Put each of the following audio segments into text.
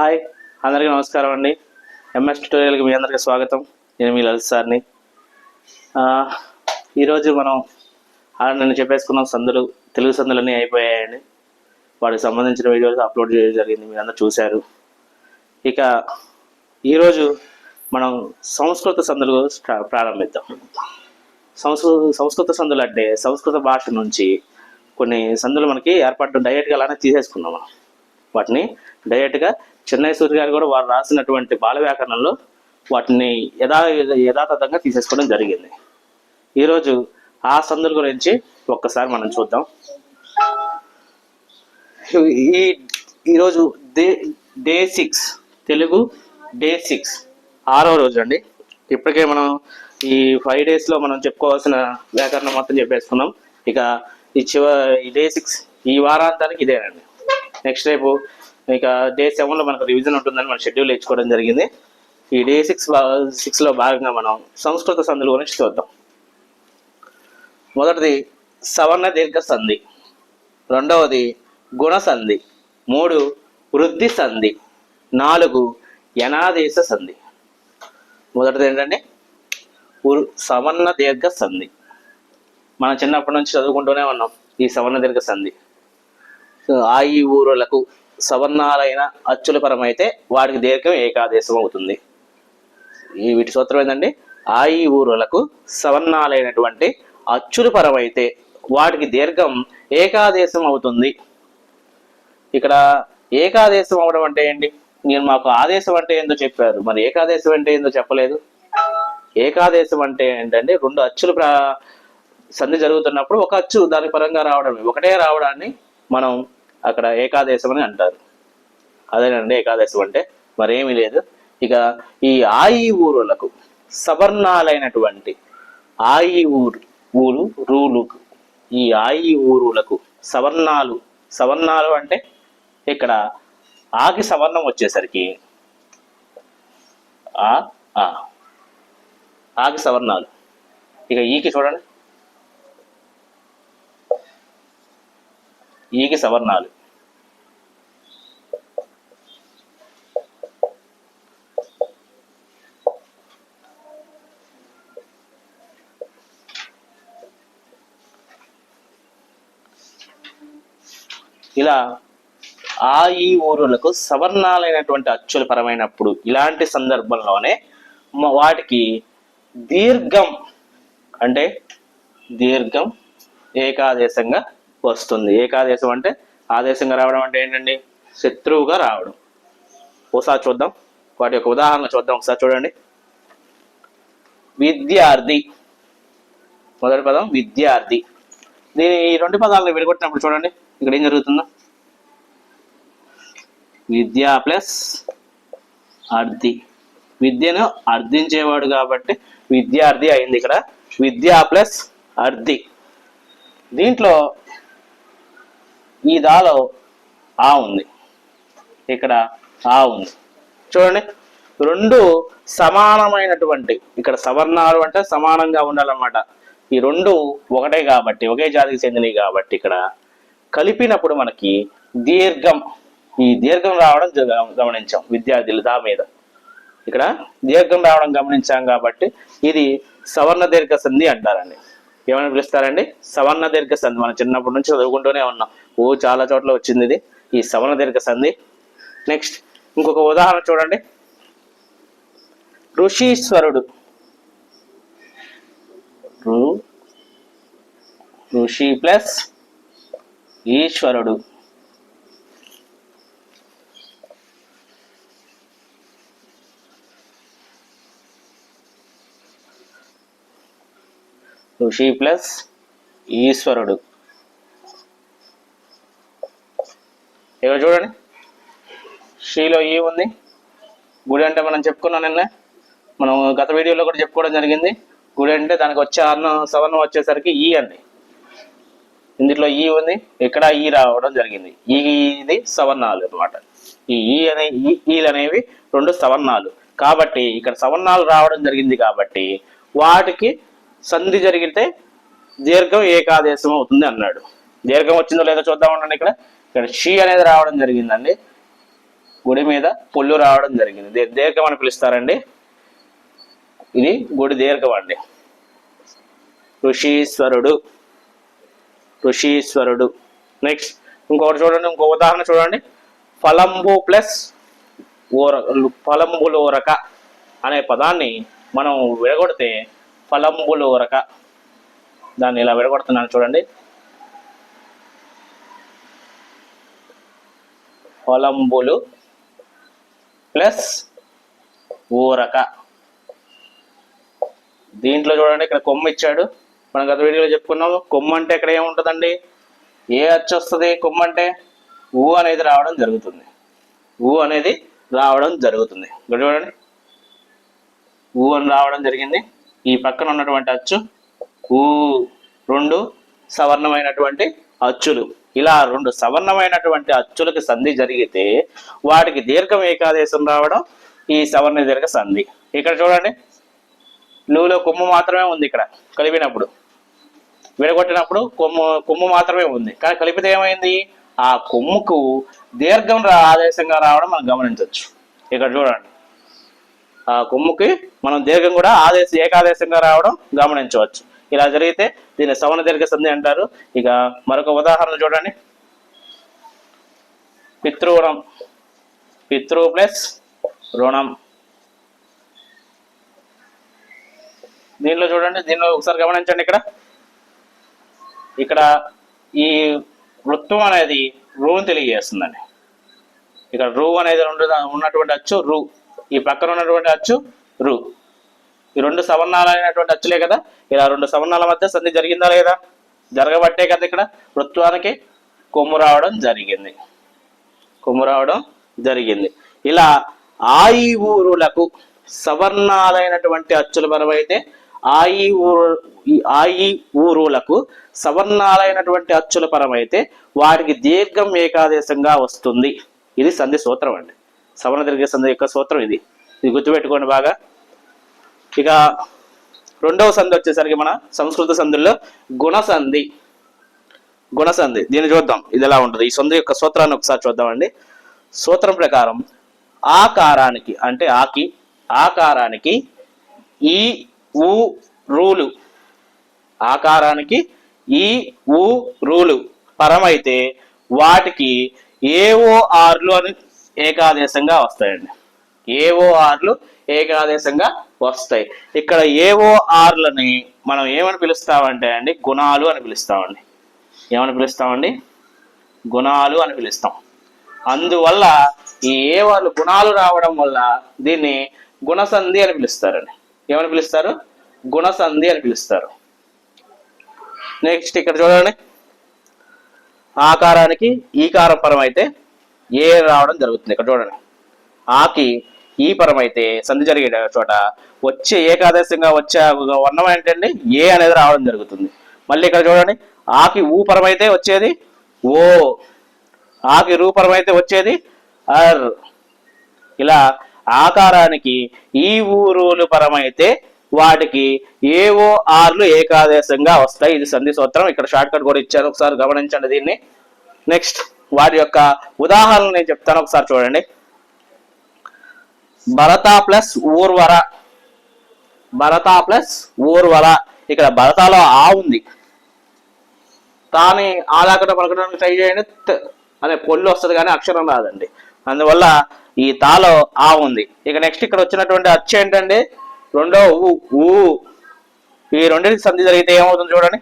Hi అందరికీ నమస్కారం అండి. ఎంఎస్ ట్యూటోరియల్కి మీ అందరికీ స్వాగతం. నేను మీ లలిత్ సార్ని. ఈరోజు మనం ఆ నేను చెప్పేసుకున్నాం సందులు తెలుగు సందులన్నీ అయిపోయాయండి. వాటికి సంబంధించిన వీడియోస్ అప్లోడ్ చేయడం జరిగింది మీరు అందరూ చూశారు. ఇక ఈరోజు మనం సంస్కృత సందులు ప్రారంభిద్దాం. సంస్కృత సంస్కృత సందులు అంటే సంస్కృత భాష నుంచి కొన్ని సందులు మనకి ఏర్పాటు డైరెక్ట్గా అలానే తీసేసుకున్నాం మనం. వాటిని డైరెక్ట్గా చెన్నై సూర్య గారు కూడా వారు రాసినటువంటి బాల వ్యాకరణంలో వాటిని యథా యథాతథంగా తీసేసుకోవడం జరిగింది. ఈరోజు ఆ సందుల గురించి ఒక్కసారి మనం చూద్దాం. ఈ ఈరోజు day day six Telugu day six ఆరో రోజు అండి. ఇప్పటికే మనం ఈ ఫైవ్ డేస్లో మనం చెప్పుకోవాల్సిన వ్యాకరణం మొత్తం చెప్పేసుకున్నాం. ఇక ఈ చివ ఈ డే సిక్స్ ఈ వారాంతానికి ఇదేనండి. నెక్స్ట్ రేపు ఇక డే సెవెన్లో మనకు రివిజన్ ఉంటుందని మన షెడ్యూల్ ఇచ్చుకోవడం జరిగింది. ఈ డే సిక్స్ సిక్స్లో భాగంగా మనం సంస్కృత సంధుల గురించి చూద్దాం. మొదటిది సవర్ణ దీర్ఘ సంధి. రెండవది గుణ సంధి. మూడు వృద్ధి సంధి. నాలుగు యనాదేశ సంధి. మొదటిది ఏంటంటే సవర్ణ దీర్ఘ సంధి. మనం చిన్నప్పటి నుంచి చదువుకుంటూనే ఉన్నాం ఈ సవర్ణ దీర్ఘ సంధి. సో ఆ ఈ ఊరులకు సవర్ణాలైన అచ్చుల పరమైతే వాడికి దీర్ఘం ఏకాదేశం అవుతుంది ఈ వీటి సూత్రం ఏంటండి ఆ ఈ ఊరులకు సవర్ణాలైనటువంటి అచ్చుల పరమైతే వాటికి దీర్ఘం ఏకాదేశం అవుతుంది ఇక్కడ ఏకాదేశం అవడం అంటే ఏంటి? నేను మాకు ఆదేశం అంటే ఏందో చెప్పారు. మరి ఏకాదేశం అంటే ఏందో చెప్పలేదు. ఏకాదేశం అంటే ఏంటంటే రెండు అచ్చులు ప్రా సంధి జరుగుతున్నప్పుడు ఒక అచ్చు దాని పరంగా రావడం ఒకటే రావడాన్ని మనం అక్కడ ఏకాదేశం అని అంటారు. అదేనండి ఏకాదశం అంటే మరేమీ లేదు. ఇక ఈ ఆయి ఊరులకు సవర్ణాలైనటువంటి ఆయి ఊరు ఊరు రూలు ఈ ఆయి ఊరులకు సవర్ణాలు సవర్ణాలు అంటే ఇక్కడ ఆకి సవర్ణం వచ్చేసరికి ఆ ఆ ఆకి సవర్ణాలు. ఇక ఈకి చూడండి. ఈకి సవర్ణాలు. ఇలా ఆ ఈ ఊరులకు సవర్ణాలైనటువంటి అచ్చుల పరమైనప్పుడు ఇలాంటి సందర్భంలోనే వాటికి దీర్ఘం అంటే దీర్ఘం ఏకాదేశంగా వస్తుంది. ఏకాదేశం అంటే ఆదేశంగా రావడం అంటే ఏంటండి? శత్రువుగా రావడం. ఒకసారి చూద్దాం. వాటి యొక్క ఉదాహరణ చూద్దాం. ఒకసారి చూడండి. విద్యార్థి. మొదటి పదం విద్యార్థి. దీని ఈ రెండు పదాలను విడగొట్టినప్పుడు చూడండి. ఇక్కడ ఏం జరుగుతుందో? విద్య ప్లస్ అర్థి. విద్యను అర్థించేవాడు కాబట్టి విద్యార్థి అయింది ఇక్కడ. విద్య ప్లస్ అర్థి. దీంట్లో ఈ దాలో ఆ ఉంది. ఇక్కడ ఆ ఉంది. చూడండి. రెండు సమానమైనటువంటి ఇక్కడ సవర్ణాలు అంటే సమానంగా ఉండాలన్నమాట. ఈ రెండు ఒకటే కాబట్టి ఒకే జాతికి చెందినవి కాబట్టి ఇక్కడ కలిపినప్పుడు మనకి దీర్ఘం. ఈ దీర్ఘం రావడం జ- గమనించాం విద్యార్థులు దా మీద. ఇక్కడ దీర్ఘం రావడం గమనించాం కాబట్టి ఇది సవర్ణ దీర్ఘ సంధి అంటారండి. ఏమని పిలుస్తారండి? సవర్ణ దీర్ఘ సంధి మనం చిన్నప్పటి నుంచి చదువుకుంటూనే ఉన్నాం. ఓ చాలా చోట్ల వచ్చింది ఇది. ఈ సవర్ణ దీర్ఘ సంధి. నెక్స్ట్ ఇంకొక ఉదాహరణ చూడండి. ఋషీశ్వరుడు. ఋషి ప్లస్ ఈశ్వరుడు. ఋషి ప్లస్ ఈశ్వరుడు. ఇక చూడండి. షీలో ఈ ఉంది గుడి అంటే మనం చెప్పుకున్నాం నిన్న. మనం గత వీడియోలో కూడా చెప్పుకోవడం జరిగింది. గుడి అంటే దానికి వచ్చే అన్నం సవర్ణం వచ్చేసరికి ఈ అండి. ఇందులో ఈ ఉంది. ఇక్కడ ఈ రావడం జరిగింది. ఈ ఇది సవర్ణాలు అన్నమాట. ఈ ఈ అనే ఈ ఈలు అనేవి రెండు సవర్ణాలు. కాబట్టి ఇక్కడ సవర్ణాలు రావడం జరిగింది కాబట్టి వాటికి సంధి జరిగితే దీర్ఘం ఏకాదేశం అవుతుంది అన్నాడు. దీర్ఘం వచ్చిందో లేదో చూద్దాం ఉండండి ఇక్కడ. ఇక్కడ షీ అనేది రావడం జరిగిందండి. గుడి మీద పొల్లు రావడం జరిగింది. దీర్ఘం అని పిలుస్తారండి? ఇది గుడి దీర్ఘం అండి. ఋషీశ్వరుడు. ఋషీశ్వరుడు. నెక్స్ట్ ఇంకొకటి చూడండి ఇంకో ఉదాహరణ చూడండి. ఫలంబు ప్లస్ ఊర ఫలంబులోరక అనే పదాన్ని మనం విడగొడితే ఫలంబులోరక. దాన్ని ఇలా విడగొడుతున్నాను చూడండి. కొలంబులు ప్లస్ ఊరక. దీంట్లో చూడండి ఇక్కడ కొమ్మ ఇచ్చాడు. మనం గత వీడియోలో చెప్పుకున్నాము కొమ్ము అంటే ఇక్కడ ఏముంటుందండి? ఏ అచ్చు వస్తుంది కొమ్మ అంటే? ఊ అనేది రావడం జరుగుతుంది. ఊ అనేది రావడం జరుగుతుంది. ఇక్కడ చూడండి. ఊ అని రావడం జరిగింది. ఈ పక్కన ఉన్నటువంటి అచ్చు ఊ రెండు సవర్ణమైనటువంటి అచ్చులు. ఇలా రెండు సవర్ణమైనటువంటి అచ్చులకి సంధి జరిగితే వాటికి దీర్ఘం ఏకాదేశం రావడం ఈ సవర్ణ దీర్ఘ సంధి. ఇక్కడ చూడండి లూలో కొమ్ము మాత్రమే ఉంది ఇక్కడ కలిపినప్పుడు. విడగొట్టినప్పుడు కొమ్ము కొమ్ము మాత్రమే ఉంది. కానీ కలిపితే ఏమైంది? ఆ కొమ్ముకు దీర్ఘం రా ఆదేశంగా రావడం మనం గమనించవచ్చు. ఇక్కడ చూడండి ఆ కొమ్ముకి మనం దీర్ఘం కూడా ఆదేశ ఏకాదేశంగా రావడం గమనించవచ్చు. ఇలా జరిగితే దీన్ని సవన దీర్ఘ సంధి అంటారు. ఇక మరొక ఉదాహరణ చూడండి. పితృణం పితృ ప్లస్ రుణం. దీనిలో చూడండి దీనిలో ఒకసారి గమనించండి ఇక్కడ. ఇక్కడ ఈ వృత్తం అనేది రూని తెలియజేస్తుందండి. ఇక్కడ రూ అనేది ఉన్నటువంటి అచ్చు రు. ఈ పక్కన ఉన్నటువంటి అచ్చు రు. ఈ రెండు సవర్ణాలైనటువంటి అచ్చులే కదా? ఇలా రెండు సవర్ణాల మధ్య సంధి జరిగిందా లేదా? జరగబట్టే కదా ఇక్కడ. వృత్వానికి కొమ్ము రావడం జరిగింది. కొమ్ము రావడం జరిగింది. ఇలా ఆయి ఊరులకు సవర్ణాలైనటువంటి అచ్చుల పరమైతే ఆయి ఊరు ఆయి ఊరులకు సవర్ణాలైనటువంటి అచ్చుల పరమైతే వాటికి దీర్ఘం ఏకాదేశంగా వస్తుంది. ఇది సంధి సూత్రం అండి. సవర్ణ దీర్ఘ సంధి యొక్క సూత్రం ఇది. ఇది గుర్తుపెట్టుకోండి బాగా. ఇక రెండవ సంధి వచ్చేసరికి మన సంస్కృత సంధుల్లో గుణసంధి. గుణసంధి. దీన్ని చూద్దాం. ఇది ఎలా ఉంటుంది? ఈ సంధి యొక్క సూత్రాన్ని ఒకసారి చూద్దామండి. సూత్రం ప్రకారం ఆకారానికి అంటే ఆకి ఆకారానికి ఈ ఊ రూలు. ఆకారానికి ఈ ఊ రూలు. పరమైతే వాటికి ఏఓఆర్లు అని ఏకాదేశంగా వస్తాయండి. ఏఓఆర్లు ఏకాదేశంగా వస్తాయి. ఇక్కడ ఏఓ ఆర్లని మనం ఏమని పిలుస్తామంటే అండి? గుణాలు అని పిలుస్తామండి. ఏమని పిలుస్తామండి? గుణాలు అని పిలుస్తాం. అందువల్ల ఈ ఏ వాళ్ళు గుణాలు రావడం వల్ల దీన్ని గుణసంధి అని పిలుస్తారండి. ఏమని పిలుస్తారు? గుణసంధి అని పిలుస్తారు. నెక్స్ట్ ఇక్కడ చూడండి. ఆకారానికి ఈకారం పరం అయితే ఏ రావడం జరుగుతుంది. ఇక్కడ చూడండి. ఆకి ఈ పరం అయితే సంధి జరిగే చోట వచ్చే ఏకాదశంగా వచ్చే వర్ణం ఏంటండి ఏ అనేది రావడం జరుగుతుంది. మళ్ళీ ఇక్కడ చూడండి ఆకి ఊ పరం అయితే వచ్చేది ఓ ఆకి రూ పరం అయితే వచ్చేది అర్. ఇలా ఆకారానికి ఈ ఊరులు పరమైతే వాటికి ఏవో ఆర్లు ఏకాదేశంగా వస్తాయి. ఇది సంధి సూత్రం. ఇక్కడ షార్ట్ కట్ కూడా ఇచ్చాను ఒకసారి గమనించండి దీన్ని. నెక్స్ట్ వాటి యొక్క ఉదాహరణ నేను చెప్తాను. ఒకసారి చూడండి. భరత ప్లస్ ఊర్వర. భరత ప్లస్ ఊర్వర. ఇక్కడ భరతాలో ఆ ఉంది. తాని ఆలాకట పలకడానికి ట్రై చేయండి. అనే పొల్లు వస్తుంది కానీ అక్షరం రాదండి. అందువల్ల ఈ తాలో ఆ ఉంది. ఇక నెక్స్ట్ ఇక్కడ వచ్చినటువంటి అచ్చు ఏంటండి? రెండో ఊ ఊ. ఈ రెండింటి సంధి జరిగితే ఏమవుతుంది చూడండి.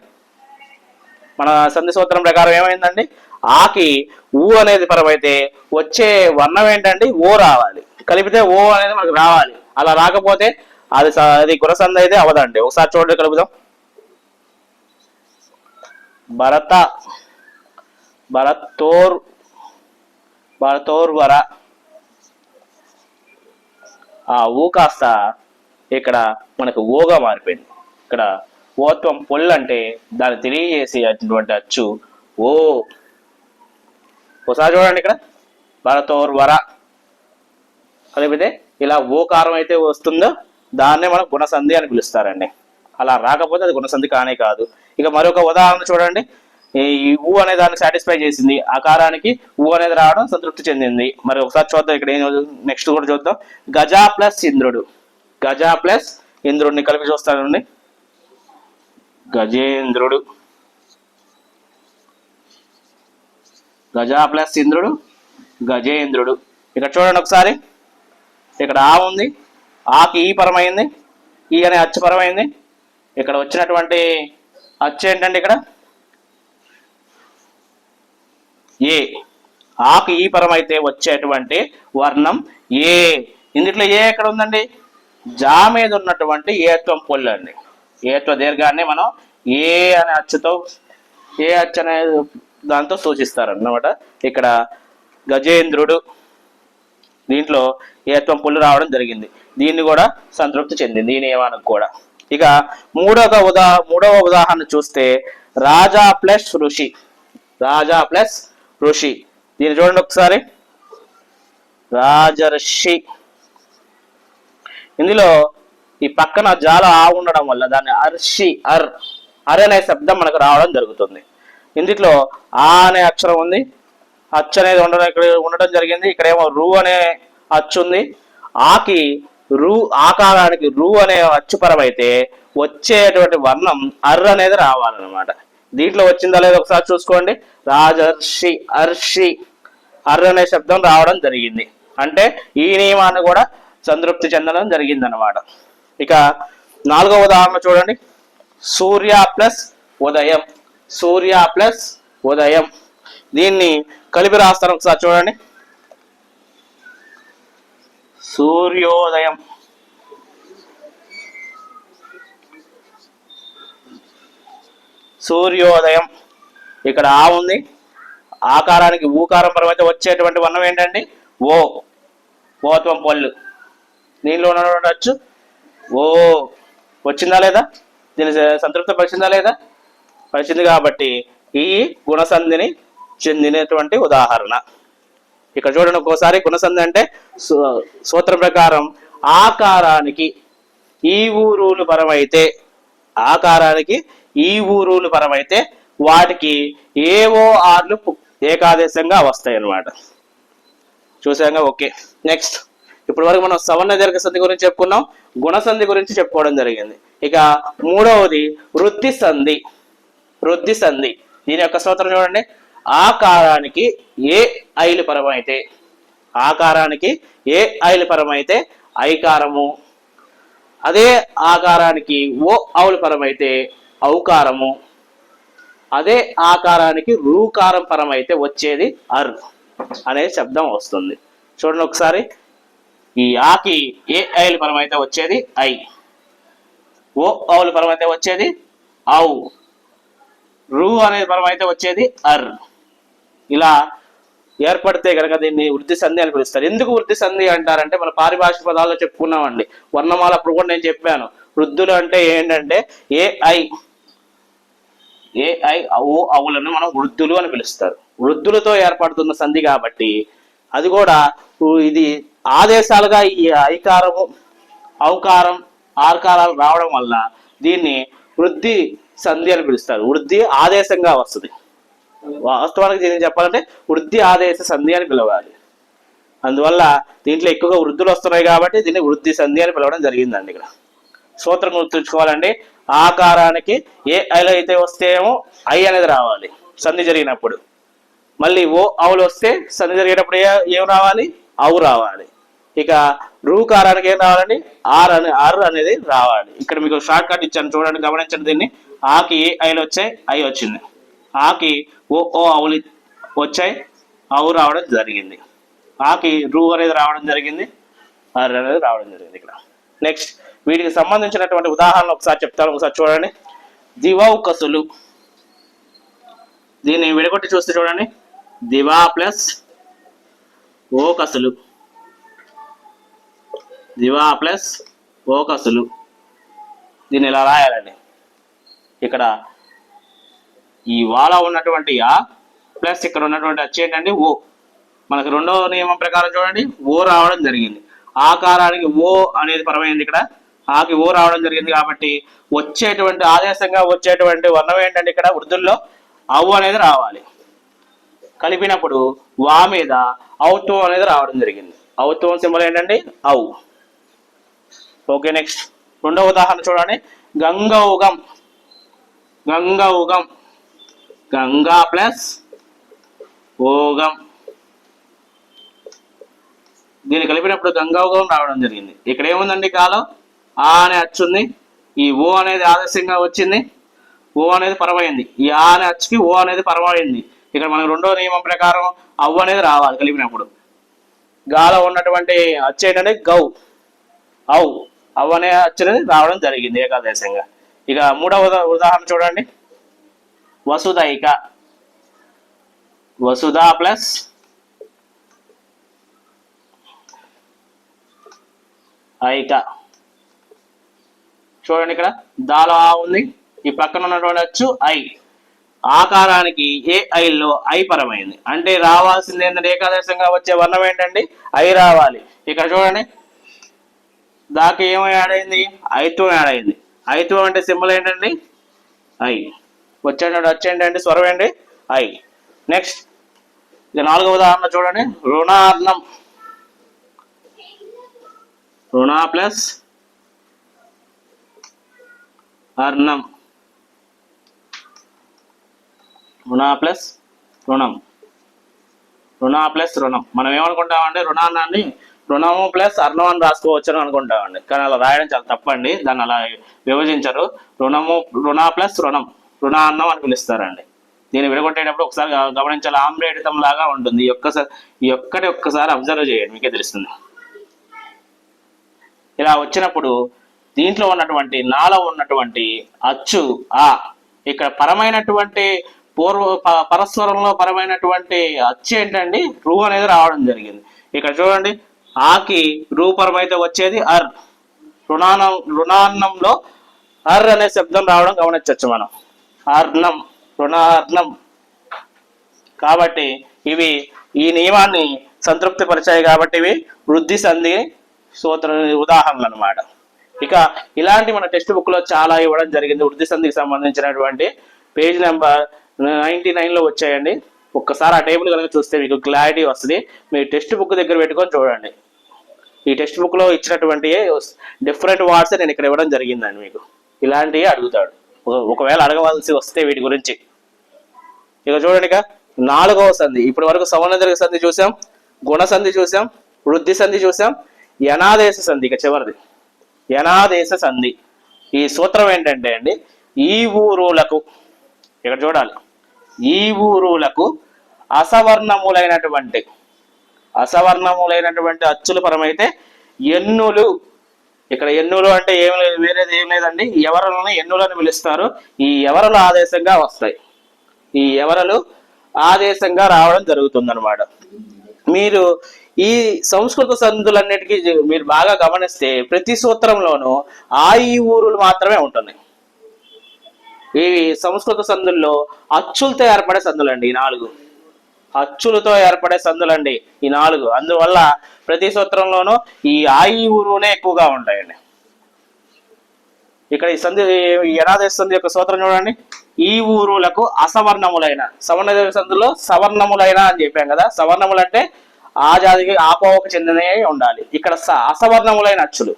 మన సంధి సూత్రం ప్రకారం ఏమైందండి? ఆకి ఊ అనేది పరమైతే వచ్చే వర్ణం ఏంటండి? ఓ రావాలి. కలిపితే ఓ అనేది మనకు రావాలి. అలా రాకపోతే అది అది గురసంద అయితే అవదండి ఒకసారి చూడండి కలుపుదాం. భరత భరతోర్ భరతోర్ వర ఆ ఊ కాస్త ఇక్కడ మనకు ఓగా మారిపోయింది. ఇక్కడ ఓత్వం పొల్ అంటే దాన్ని తెలియజేసేటువంటి అచ్చు ఓ. ఒకసారి చూడండి ఇక్కడ. భరతోర్వర. కలిపితే ఇలా ఓకారం అయితే వస్తుందో దాన్నే మనం గుణసంధి అని పిలుస్తారండి. అలా రాకపోతే అది గుణసంధి కానే కాదు. ఇక మరొక ఉదాహరణ చూడండి. ఈ ఊ అనే దాన్ని సాటిస్ఫై చేసింది. ఆకారానికి ఊ అనేది రావడం సంతృప్తి చెందింది. మరి ఒకసారి చూద్దాం ఇక్కడ ఏం నెక్స్ట్ కూడా చూద్దాం. గజా ప్లస్ ఇంద్రుడు. గజా ప్లస్ ఇంద్రుడిని కలిపి చూస్తానండి గజేంద్రుడు. గజా ప్లస్ ఇంద్రుడు గజేంద్రుడు. ఇక్కడ చూడండి ఒకసారి. ఇక్కడ ఆ ఉంది ఆకి ఈ పరమైంది ఈ అనే అచ్చు పరమైంది. ఇక్కడ వచ్చినటువంటి అచ్చు ఏంటంటే ఇక్కడ? ఏ. ఆకు ఈ పరమైతే వచ్చేటువంటి వర్ణం ఏ. ఇందులో ఏ ఎక్కడ ఉందండి? జా మీద ఉన్నటువంటి ఏత్వం పొల్లు అండి. ఏత్వ దీర్ఘాన్ని మనం ఏ అనే అచ్చుతో ఏ అచ్చు అనే దాంతో సూచిస్తారు అన్నమాట ఇక్కడ గజేంద్రుడు దీంట్లో ఏత్వం పుల్లు రావడం జరిగింది. దీన్ని కూడా సంతృప్తి చెందింది ఈ నియమానికి కూడా. ఇక మూడవ ఉదా మూడవ ఉదాహరణ చూస్తే రాజా ప్లస్ ఋషి. రాజా ప్లస్ ఋషి. దీన్ని చూడండి ఒకసారి. రాజర్షి ఇందులో ఈ పక్కన జాల ఆ ఉండడం వల్ల దాన్ని అర్షి అర్ అర్ అనే శబ్దం మనకు రావడం జరుగుతుంది. ఇందులో ఆ అనే అక్షరం ఉంది. అచ్చు అనేది ఉండడం ఇక్కడ ఉండడం జరిగింది. ఇక్కడేమో రు అనే అచ్చు ఉంది. ఆకి రు ఆకారానికి రు అనే అచ్చుపరం అయితే వచ్చేటువంటి వర్ణం అర్ అనేది రావాలన్నమాట. దీంట్లో వచ్చిందా లేదా ఒకసారి చూసుకోండి. రాజర్షి అర్షి అర్ అనే శబ్దం రావడం జరిగింది. అంటే ఈ నియమాన్ని కూడా సంతృప్తి చెందడం జరిగింది అనమాట ఇక నాలుగవ ఉదాహరణ చూడండి. సూర్య ప్లస్ ఉదయం. సూర్య ప్లస్ ఉదయం. దీన్ని కలిపి రాస్తాను ఒకసారి చూడండి. సూర్యోదయం. సూర్యోదయం. ఇక్కడ ఆ ఉంది. ఆకారానికి ఊకారం పరమైతే వచ్చేటువంటి వర్ణం ఏంటండి? ఓ. ఓత్వం పళ్ళు. దీనిలో ఉండవచ్చు ఓ. వచ్చిందా లేదా? దీని సంతృప్తి పరిచిందా లేదా? పరిచింది కాబట్టి ఈ గుణసంధిని చెందినటువంటి ఉదాహరణ. ఇక్కడ చూడండి ఒక్కోసారి గుణసంధి అంటే సూ- సూత్రం ప్రకారం ఆకారానికి ఈ ఊరులు పరమైతే ఆకారానికి ఈ ఊరులు పరమైతే వాటికి ఏవో ఆర్లు ఏకాదేశంగా వస్తాయి అన్నమాట చూసాక ఓకే. నెక్స్ట్. ఇప్పటి వరకు మనం సవర్ణ దీర్ఘ సంధి గురించి చెప్పుకున్నాం. గుణసంధి గురించి చెప్పుకోవడం జరిగింది. ఇక మూడవది వృద్ధి సంధి. వృద్ధి సంధి. దీని యొక్క సూత్రం చూడండి. ఆకారానికి ఏ ఐలు పరమైతే ఆకారానికి ఏ ఐలు పరమైతే ఐకారము. అదే ఆకారానికి ఓ అవులు పరమైతే ఔకారము. అదే ఆకారానికి రూకారం పరమైతే వచ్చేది అర్ అనే శబ్దం వస్తుంది. చూడండి ఒకసారి. ఈ ఆకి ఏ ఐలు పరమైతే వచ్చేది ఐ. ఓ అవులు పరమైతే వచ్చేది ఔ. రు అనేది పరమైతే వచ్చేది అర్. ఇలా ఏర్పడితే కనుక దీన్ని వృద్ధి సంధి అని పిలుస్తారు. ఎందుకు వృద్ధి సంధి అంటారంటే మన పారిభాషిక పదాల్లో చెప్పుకున్నామండి. వర్ణమాల అప్పుడు కూడా నేను చెప్పాను. వృద్ధులు అంటే ఏంటంటే ఏఐ ఏఐ ఓ అవులను మనం వృద్ధులు అని పిలుస్తారు. వృద్ధులతో ఏర్పడుతున్న సంధి కాబట్టి అది కూడా ఇది ఆదేశాలుగా ఈ ఐకారము ఔకారం ఆర్కారాలు రావడం వల్ల దీన్ని వృద్ధి సంధి అని పిలుస్తారు. వృద్ధి ఆదేశంగా వస్తుంది. వాస్తవానికి దీన్ని చెప్పాలంటే వృద్ధి ఆదేశ సంధి అని పిలవాలి. అందువల్ల దీంట్లో ఎక్కువగా వృద్ధులు వస్తున్నాయి కాబట్టి దీన్ని వృద్ధి సంధి అని పిలవడం జరిగిందండి ఇక్కడ. సూత్రం గుర్తుంచుకోవాలండి ఆకారానికి ఏ ఐలో అయితే వస్తేమో ఐ అనేది రావాలి సంధి జరిగినప్పుడు. మళ్ళీ ఓ అవులు వస్తే సంధి జరిగేటప్పుడు ఏ ఏం రావాలి? అవు రావాలి. ఇక రూకారానికి ఏం రావాలండి? ఆర్ అనే ఆర్ అనేది రావాలి. ఇక్కడ మీకు షార్ట్ కట్ ఇచ్చాను చూడండి గమనించండి దీన్ని. ఆకి ఏ ఐలు వచ్చాయి? ఐ వచ్చింది. ఆకి ఓ ఓ అవులు వచ్చాయి. అవు రావడం జరిగింది. ఆకి రూ అనేది రావడం జరిగింది. ఆర్ అనేది రావడం జరిగింది ఇక్కడ. నెక్స్ట్ వీటికి సంబంధించినటువంటి ఉదాహరణలు ఒకసారి చెప్తాను. ఒకసారి చూడండి. దివౌకసులు దీన్ని విడగొట్టి చూస్తే చూడండి. దివా ప్లస్ ఓకసులు దివా ప్లస్ ఓకసులు దీన్ని ఇలా రాయాలండి. ఇక్కడ ఈ వాల ఉన్నటువంటి ఆ ప్లస్ ఇక్కడ ఉన్నటువంటి వచ్చి ఏంటంటే ఓ. మనకు రెండవ నియమం ప్రకారం చూడండి ఓ రావడం జరిగింది. ఆకారానికి ఓ అనేది పరమైంది ఇక్కడ. ఆకి ఓ రావడం జరిగింది కాబట్టి వచ్చేటువంటి ఆదేశంగా వచ్చేటువంటి వర్ణం ఏంటంటే ఇక్కడ వృద్ధుల్లో అవు అనేది రావాలి. కలిపినప్పుడు వా మీద ఔత్వం అనేది రావడం జరిగింది. ఔత్వం సింబల్ ఏంటండి అవు ఓకే నెక్స్ట్. రెండవ ఉదాహరణ చూడండి. గంగౌగం గంగౌగం గంగా ప్లస్ ఓగం. దీన్ని కలిపినప్పుడు గంగౌగం రావడం జరిగింది. ఇక్కడ ఏముందండి కాలం? ఆ అనే అచ్చుంది ఈ ఓ అనేది ఆదర్శంగా వచ్చింది. ఓ అనేది పరమైంది. ఈ ఆ అనే అచ్చుకి ఓ అనేది పరమైంది. ఇక్కడ మనకు రెండో నియమం ప్రకారం అవ్వు అనేది రావాలి కలిపినప్పుడు. గాలో ఉన్నటువంటి అచ్చు ఏంటంటే గౌ. అవు అవ్వు అనే అచ్చు అనేది రావడం జరిగింది ఏకాదేశంగా. ఇక మూడవ ఉదాహరణ చూడండి. వసుదైక వసుధ ప్లస్ ఐక చూడండి ఇక్కడ. దాలో ఆ ఉంది. ఈ పక్కన ఉన్నటువంటి అచ్చు ఐ. ఆకారానికి A ఐలో I పరమైంది. అంటే రావాల్సింది ఏంటంటే ఏకాదశంగా వచ్చే వర్ణం ఏంటండి? ఐ రావాలి. ఇక్కడ చూడండి. దాకా ఏమో యాడ్ అయింది? ఐత్వం యాడ్ అయింది. ఐత్వం అంటే సింబల్ ఏంటండి? ఐ. వచ్చేటప్పుడు వచ్చేంటంటే స్వరం ఏంటి? ఐ. నెక్స్ట్ ఇక నాలుగవ ఉదాహరణ చూడండి. రుణార్ణం. రుణ ప్లస్ అర్ణం. రుణ ప్లస్ రుణం. రుణ ప్లస్ రుణం. మనం ఏమనుకుంటామండి? రుణాన్ని రుణము ప్లస్ అర్ణం అని రాసుకోవచ్చు అని అనుకుంటామండి. కానీ అలా రాయడం చాలా తప్పండి. దాన్ని అలా విభజించరు. రుణము రుణ ప్లస్ రుణం. రుణాన్నం అని పిలుస్తారండి. దీన్ని విడగొట్టేటప్పుడు ఒకసారి గమనించాలి. ఆమ్రేడితం లాగా ఉంటుంది. ఈ ఒక్కసారి ఈ ఒక్కటి ఒక్కసారి అబ్జర్వ్ చేయండి. మీకే తెలుస్తుంది. ఇలా వచ్చినప్పుడు దీంట్లో ఉన్నటువంటి నాలో ఉన్నటువంటి అచ్చు ఆ ఇక్కడ పరమైనటువంటి పూర్వ ప- పరస్వరంలో పరమైనటువంటి అచ్చు ఏంటండి? రూ అనేది రావడం జరిగింది. ఇక్కడ చూడండి. ఆకి రూపరమైతే వచ్చేది అర్. రుణానం రుణాన్నంలో అర్ అనే శబ్దం రావడం గమనించవచ్చు మనం. అర్ణం రుణార్ణం కాబట్టి ఇవి ఈ నియమాన్ని సంతృప్తి పరిచాయి కాబట్టి ఇవి వృద్ధి సంధి సూత్ర ఉదాహరణలు అన్నమాట ఇక ఇలాంటి మన టెక్స్ట్ బుక్లో చాలా ఇవ్వడం జరిగింది. వృద్ధి సంధికి సంబంధించినటువంటి పేజ్ నెంబర్ నైన్టీ నైన్లో వచ్చాయండి. ఒక్కసారి ఆ టేబుల్ కనుక చూస్తే మీకు క్లారిటీ వస్తుంది. మీరు టెక్స్ట్ బుక్ దగ్గర పెట్టుకొని చూడండి. ఈ టెక్స్ట్ బుక్లో ఇచ్చినటువంటి డిఫరెంట్ వార్డ్స్ నేను ఇక్కడ ఇవ్వడం జరిగిందండి మీకు. ఇలాంటివి అడుగుతాడు. ఒకవేళ అడగవలసి వస్తే వీటి గురించి. ఇక చూడండి ఇక నాలుగవ సంధి. ఇప్పటి వరకు సవర్ణదీర్ఘ సంధి చూసాం గుణ సంధి చూసాం వృద్ధి సంధి చూసాం యనాదేశ సంధి ఇక చివరిది. యనాదేశ సంధి. ఈ సూత్రం ఏంటంటే అండి ఈ ఊరులకు ఇక్కడ చూడాలి ఈ ఊరులకు అసవర్ణములైనటువంటి అసవర్ణములైనటువంటి అచ్చుల పరమైతే ఎన్నులు ఇక్కడ ఎన్నులు అంటే ఏం లేదు వేరేది ఏం లేదండి. ఎవరలను ఎన్నులని పిలుస్తారు. ఈ ఎవరలు ఆదేశంగా వస్తాయి. ఈ ఎవరలు ఆదేశంగా రావడం జరుగుతుందన్నమాట. మీరు ఈ సంస్కృత సంధులన్నిటికీ మీరు బాగా గమనిస్తే ప్రతి సూత్రంలోనూ ఆ ఈ ఊరులు మాత్రమే ఉంటున్నాయి. ఇవి సంస్కృత సందుల్లో అచ్చులతో ఏర్పడే సందులండి ఈ నాలుగు. అచ్చులతో ఏర్పడే సందులండి ఈ నాలుగు. అందువల్ల ప్రతి సూత్రంలోనూ ఈ ఆ ఈ ఊరునే ఎక్కువగా ఉంటాయండి. ఇక్కడ ఈ సంధి ఈ యనాదేశ సంధి యొక్క సూత్రం చూడండి. ఈ ఊరులకు అసవర్ణములైన సవర్ణ సంధిలో సవర్ణములైన అని చెప్పాం కదా. సవర్ణములు అంటే ఆ జాతికి ఆపోవకు చెందినవి ఉండాలి. ఇక్కడ స- అసవర్ణములైన అచ్చులు.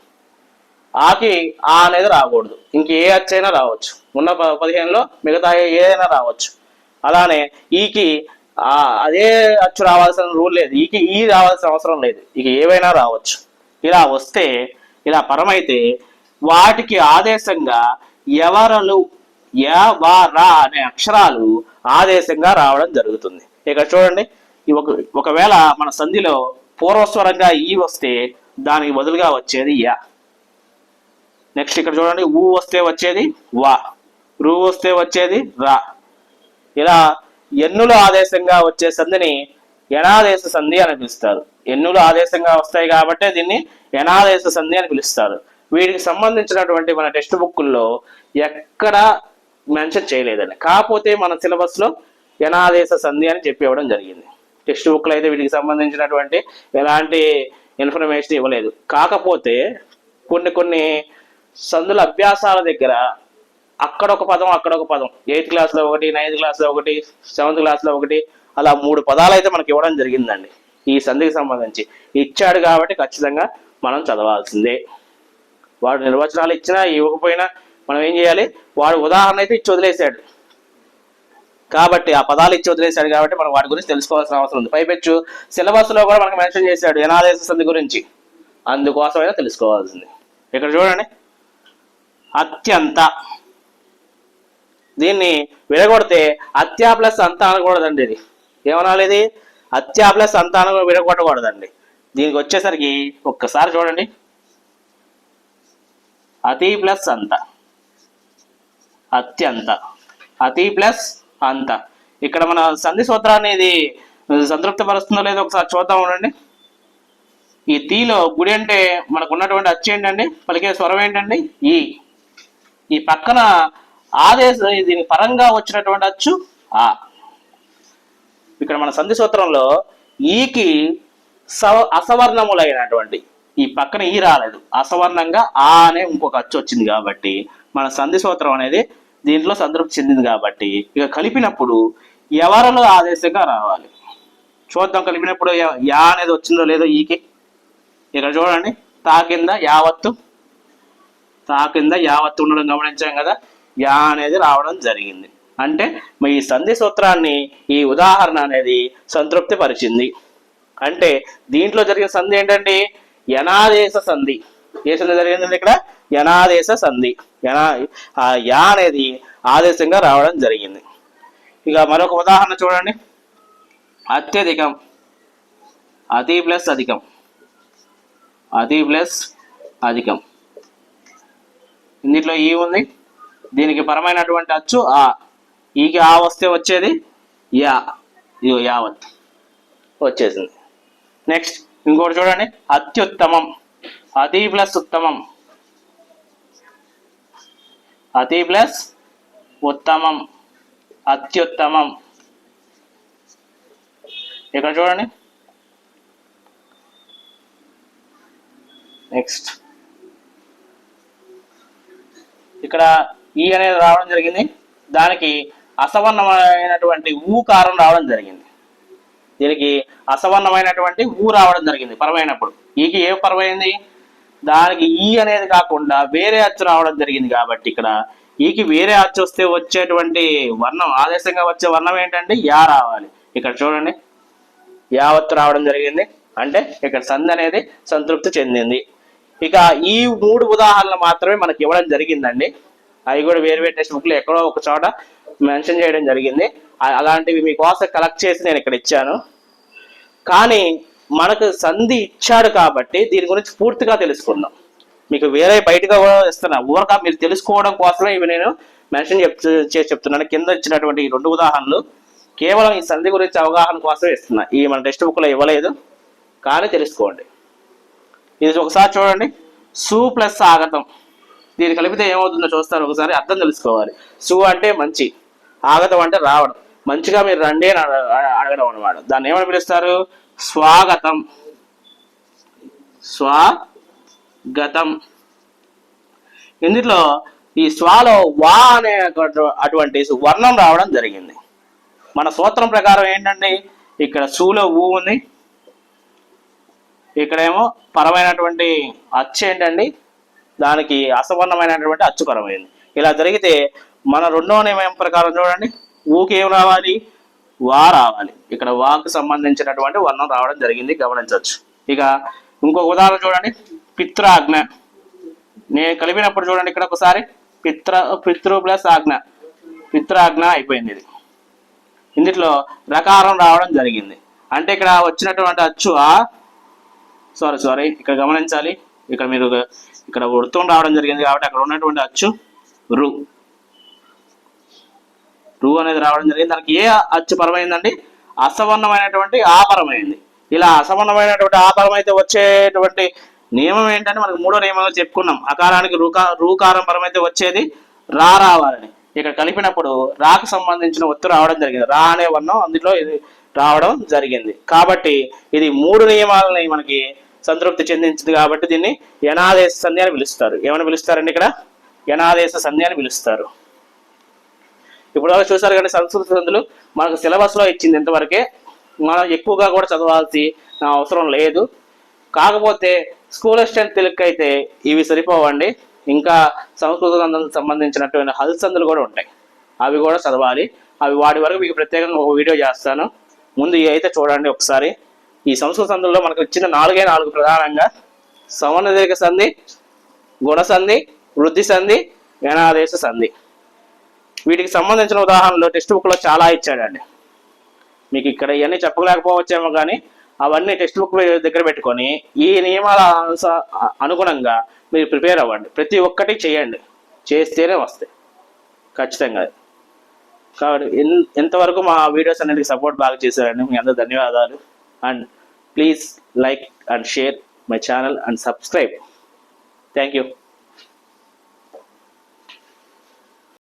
ఆకి ఆ అనేది రాకూడదు. ఇంక ఏ అచ్చైనా రావచ్చు. ఉన్న ప- పదిహేనులో మిగతా ఏదైనా రావచ్చు. అలానే ఈకి ఆ అదే అచ్చు రావాల్సిన రూల్ లేదు. ఇక ఈ రావాల్సిన అవసరం లేదు. ఇక ఏవైనా రావచ్చు. ఇలా వస్తే ఇలా పరమైతే వాటికి ఆదేశంగా ఎవరలు ఎవరా అనే అక్షరాలు ఆదేశంగా రావడం జరుగుతుంది. ఇక్కడ చూడండి ఈ ఒక ఒకవేళ మన సంధిలో పూర్వస్వరంగా ఈ వస్తే దానికి బదులుగా వచ్చేది యా. నెక్స్ట్ ఇక్కడ చూడండి ఊ వస్తే వచ్చేది వా. రు వస్తే వచ్చేది రా. ఇలా ఎన్నుల ఆదేశంగా వచ్చే సంధిని యనాదేశ సంధి అని పిలుస్తారు. ఎన్నులు ఆదేశంగా వస్తాయి కాబట్టి దీన్ని ఎనాదేశ సంధి అని పిలుస్తారు. వీటికి సంబంధించినటువంటి మన టెక్స్ట్ బుక్కుల్లో ఎక్కడ మెన్షన్ చేయలేదండి. కాకపోతే మన సిలబస్లో యనాదేశ సంధి అని చెప్పి ఇవ్వడం జరిగింది. టెక్స్ట్ బుక్లో అయితే వీటికి సంబంధించినటువంటి ఎలాంటి ఇన్ఫర్మేషన్ ఇవ్వలేదు. కాకపోతే కొన్ని కొన్ని సందుల అభ్యాసాల దగ్గర అక్కడ ఒక పదం అక్కడ ఒక పదం. ఎయిత్ క్లాస్లో ఒకటి నైన్త్ క్లాస్లో ఒకటి సెవెంత్ క్లాస్లో ఒకటి అలా మూడు పదాలు అయితే మనకి ఇవ్వడం జరిగిందండి. ఈ సంధికి సంబంధించి. ఇచ్చాడు కాబట్టి ఖచ్చితంగా మనం చదవాల్సిందే. వాడు నిర్వచనాలు ఇచ్చినా ఇవ్వకపోయినా మనం ఏం చేయాలి? వాడు ఉదాహరణ అయితే ఇచ్చి వదిలేశాడు. కాబట్టి ఆ పదాలు ఇచ్చి వదిలేశాడు కాబట్టి మనం వాటి గురించి తెలుసుకోవాల్సిన అవసరం ఉంది. పైపెచ్చు. సిలబస్లో కూడా మనకు మెన్షన్ చేశాడు ఎనాలిసిస్ సంధి గురించి. అందుకోసమైనా తెలుసుకోవాల్సింది. ఇక్కడ చూడండి. అత్యంత దీన్ని విడగొడితే అత్యా ప్లస్ అంత అనకూడదండి ఇది. ఏమనాలి ఇది? అత్యా ప్లస్ అంత అనగా విడగొట్టకూడదండి. దీనికి వచ్చేసరికి ఒక్కసారి చూడండి. అతి ప్లస్ అంత. అత్యంత. అతి ప్లస్ అంత. ఇక్కడ మన సంధి సూత్రాన్ని ఇది సంతృప్తి పరుస్తుందో లేదో ఒకసారి చూద్దాం ఉండండి. ఈ తీలో గుడి అంటే మనకు ఉన్నటువంటి అచ్చు ఏంటండి? పలికే స్వరం ఏంటండి? ఈ. ఈ పక్కన ఆదేశ దీని పరంగా వచ్చినటువంటి అచ్చు ఆ. ఇక్కడ మన సంధి సూత్రంలో ఈకి సవ అసవర్ణములైనటువంటి ఈ పక్కన ఈ రాలేదు. అసవర్ణంగా ఆ అనే ఇంకొక అచ్చు వచ్చింది కాబట్టి మన సంధి సూత్రం అనేది దీంట్లో సంతృప్తి చెందింది కాబట్టి ఇక కలిపినప్పుడు ఎవరిలో ఆదేశంగా రావాలి? చూద్దాం కలిపినప్పుడు యా- అనేది వచ్చిందో లేదో ఈకి. ఇక్కడ చూడండి తా కింద యావత్తు తా కింద యావత్తు ఉండడం గమనించాం కదా. యా అనేది రావడం జరిగింది. అంటే మీ సంధి సూత్రాన్ని ఈ ఉదాహరణ అనేది సంతృప్తి పరిచింది అంటే దీంట్లో జరిగిన సంధి ఏంటండి? యనాదేశ సంధి. ఏ సంధి జరిగిందండి ఇక్కడ? యనాదేశ సంధి. యనా ఆ యా అనేది ఆదేశంగా రావడం జరిగింది. ఇక మరొక ఉదాహరణ చూడండి. అత్యధికం. అతి ప్లస్ అధికం. అతి ప్లస్ అధికం. ఇందులో ఈ ఉంది. దీనికి పరమైనటువంటి అచ్చు ఆ. ఈకి ఆ వస్తే వచ్చేది యా. ఇదిగో యావత్ వచ్చేసింది. నెక్స్ట్ ఇంకోటి చూడండి. అత్యుత్తమం. అతి ప్లస్ ఉత్తమం. అతి ప్లస్ ఉత్తమం. అత్యుత్తమం. ఇక్కడ చూడండి. నెక్స్ట్. ఇక్కడ ఈ అనేది రావడం జరిగింది. దానికి అసవర్ణమైనటువంటి కారం రావడం జరిగింది. దీనికి అసవర్ణమైనటువంటి ఊ రావడం జరిగింది పరమైనప్పుడు. ఈకి ఏ పరమైంది దానికి ఈ అనేది కాకుండా వేరే అచ్చు రావడం జరిగింది కాబట్టి ఇక్కడ ఈకి వేరే అచ్చు వస్తే వచ్చేటువంటి వర్ణం ఆదేశంగా వచ్చే వర్ణం ఏంటంటే యా రావాలి. ఇక్కడ చూడండి. యావత్తు రావడం జరిగింది. అంటే ఇక్కడ సంధి అనేది సంతృప్తి చెందింది. ఇక ఈ మూడు ఉదాహరణలు మాత్రమే మనకి ఇవ్వడం జరిగిందండి. అవి కూడా వేరు వేరు టెక్స్ట్ బుక్లు ఎక్కడో ఒక చోట మెన్షన్ చేయడం జరిగింది. అలాంటివి మీకోసం కలెక్ట్ చేసి నేను ఇక్కడ ఇచ్చాను. కానీ మనకు సంధి ఇచ్చాడు కాబట్టి దీని గురించి పూర్తిగా తెలుసుకుందాం. మీకు వేరే బయటగా కూడా ఇస్తున్నా. ఊరక మీరు తెలుసుకోవడం కోసమే ఇవి నేను మెన్షన్ చెప్ చేసి చెప్తున్నాను. కింద ఇచ్చినటువంటి ఈ రెండు ఉదాహరణలు కేవలం ఈ సంధి గురించి అవగాహన కోసమే ఇస్తున్నా. ఈ మన టెక్స్ట్ బుక్లో ఇవ్వలేదు. కానీ తెలుసుకోండి. ఇది ఒకసారి చూడండి. సు ప్లస్ ఆగతం. దీన్ని కలిపితే ఏమవుతుందో చూస్తారు ఒకసారి అర్థం తెలుసుకోవాలి. సు అంటే మంచి ఆగతం అంటే రావడం. మంచిగా మీరు రండి అని అడగడం అనమాట దాన్ని ఏమని పిలుస్తారు? స్వాగతం. స్వాగతం. ఇందులో ఈ స్వాలో వా అనే అటువంటి వర్ణం రావడం జరిగింది. మన సూత్రం ప్రకారం ఏంటండి? ఇక్కడ సూలో ఊ ఉంది. ఇక్కడేమో పరమైనటువంటి అచ్చు ఏంటండి? దానికి అసవర్ణమైనటువంటి అచ్చుకరమైంది. ఇలా జరిగితే మన రెండవ నియమం ప్రకారం చూడండి. ఊకేం రావాలి? వా రావాలి. ఇక్కడ వాకు సంబంధించినటువంటి వర్ణం రావడం జరిగింది. గమనించవచ్చు. ఇక ఇంకొక ఉదాహరణ చూడండి. పిత్రాజ్ఞ. నేను కలిపినప్పుడు చూడండి ఇక్కడ ఒకసారి. పిత్ర పితృ ప్లస్ ఆజ్ఞ. పిత్రాజ్ఞ అయిపోయింది ఇది. ఇందులో రకారం రావడం జరిగింది. అంటే ఇక్కడ వచ్చినటువంటి అచ్చు ఆ సారీ సారీ. ఇక్కడ గమనించాలి. ఇక్కడ మీరు ఇక్కడ వృత్తం రావడం జరిగింది కాబట్టి అక్కడ ఉన్నటువంటి అచ్చు రు. రు అనేది రావడం జరిగింది. దానికి ఏ అచ్చు పరమైందండి? అసవర్ణమైనటువంటి ఆపరమైంది. ఇలా అసవర్ణమైనటువంటి ఆపరం అయితే వచ్చేటువంటి నియమం ఏంటంటే మనకు మూడో నియమంగా చెప్పుకున్నాం. అకారానికి రూకా రూకారం పరమైతే వచ్చేది రా రావాలని ఇక్కడ కలిపినప్పుడు రాకు సంబంధించిన ఒత్తు రావడం జరిగింది. రా అనే వర్ణం అందులో ఇది రావడం జరిగింది. కాబట్టి ఇది మూడు నియమాలని మనకి సంతృప్తి చెందించింది కాబట్టి దీన్ని యనాదేశ సంధి అని పిలుస్తారు. ఏమని పిలుస్తారండి ఇక్కడ? యనాదేశ సంధి అని పిలుస్తారు. ఇప్పుడు దాకా చూసారు కానీ సంస్కృత సంధులు మనకు సిలబస్లో ఇచ్చింది ఇంతవరకే. మనం ఎక్కువగా కూడా చదవాల్సిన అవసరం లేదు. కాకపోతే స్కూల్ అసిస్టెంట్ తెలుగు అయితే ఇవి సరిపోవండి. ఇంకా సంస్కృత సందులకు సంబంధించినటువంటి హల్ సందులు కూడా ఉంటాయి. అవి కూడా చదవాలి. అవి వాటి వరకు మీకు ప్రత్యేకంగా ఒక వీడియో చేస్తాను. ముందు ఇవి అయితే చూడండి ఒకసారి. ఈ సంస్కృత సందుల్లో మనకు ఇచ్చిన నాలుగే నాలుగు ప్రధానంగా సవర్ణ దీర్ఘ సంధి గుణ సంధి వృద్ధి సంధి వినాదేశ సంధి. వీటికి సంబంధించిన ఉదాహరణలు టెక్స్ట్ బుక్లో చాలా ఇచ్చాడండి. మీకు ఇక్కడ ఇవన్నీ చెప్పలేకపోవచ్చేమో కానీ అవన్నీ టెక్స్ట్ బుక్ దగ్గర పెట్టుకొని ఈ నియమాల అనుగుణంగా మీరు ప్రిపేర్ అవ్వండి. ప్రతి ఒక్కటి చేయండి. చేస్తేనే వస్తాయి. ఖచ్చితంగా. కాబట్టి ఎంతవరకు మా వీడియోస్ అనేది సపోర్ట్ బాగా చేశారండి. మీ అందరూ ధన్యవాదాలు. and please like and share my channel and subscribe. Thank you.